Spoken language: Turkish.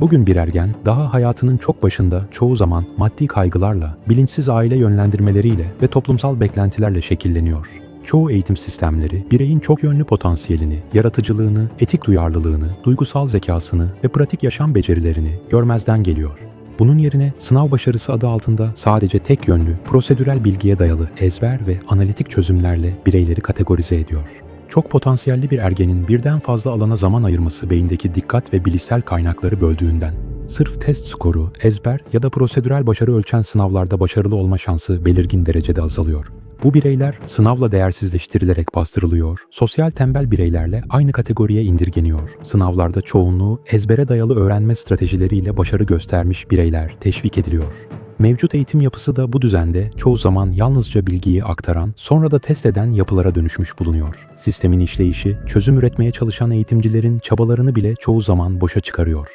Bugün bir ergen daha hayatının çok başında çoğu zaman maddi kaygılarla, bilinçsiz aile yönlendirmeleriyle ve toplumsal beklentilerle şekilleniyor. Çoğu eğitim sistemleri bireyin çok yönlü potansiyelini, yaratıcılığını, etik duyarlılığını, duygusal zekasını ve pratik yaşam becerilerini görmezden geliyor. Bunun yerine sınav başarısı adı altında sadece tek yönlü, prosedürel bilgiye dayalı ezber ve analitik çözümlerle bireyleri kategorize ediyor. Çok potansiyelli bir ergenin birden fazla alana zaman ayırması beyindeki dikkat ve bilişsel kaynakları böldüğünden, sırf test skoru, ezber ya da prosedürel başarı ölçen sınavlarda başarılı olma şansı belirgin derecede azalıyor. Bu bireyler sınavla değersizleştirilerek bastırılıyor, sosyal tembel bireylerle aynı kategoriye indirgeniyor. Sınavlarda çoğunluğu ezbere dayalı öğrenme stratejileriyle başarı göstermiş bireyler teşvik ediliyor. Mevcut eğitim yapısı da bu düzende çoğu zaman yalnızca bilgiyi aktaran, sonra da test eden yapılara dönüşmüş bulunuyor. Sistemin işleyişi, çözüm üretmeye çalışan eğitimcilerin çabalarını bile çoğu zaman boşa çıkarıyor.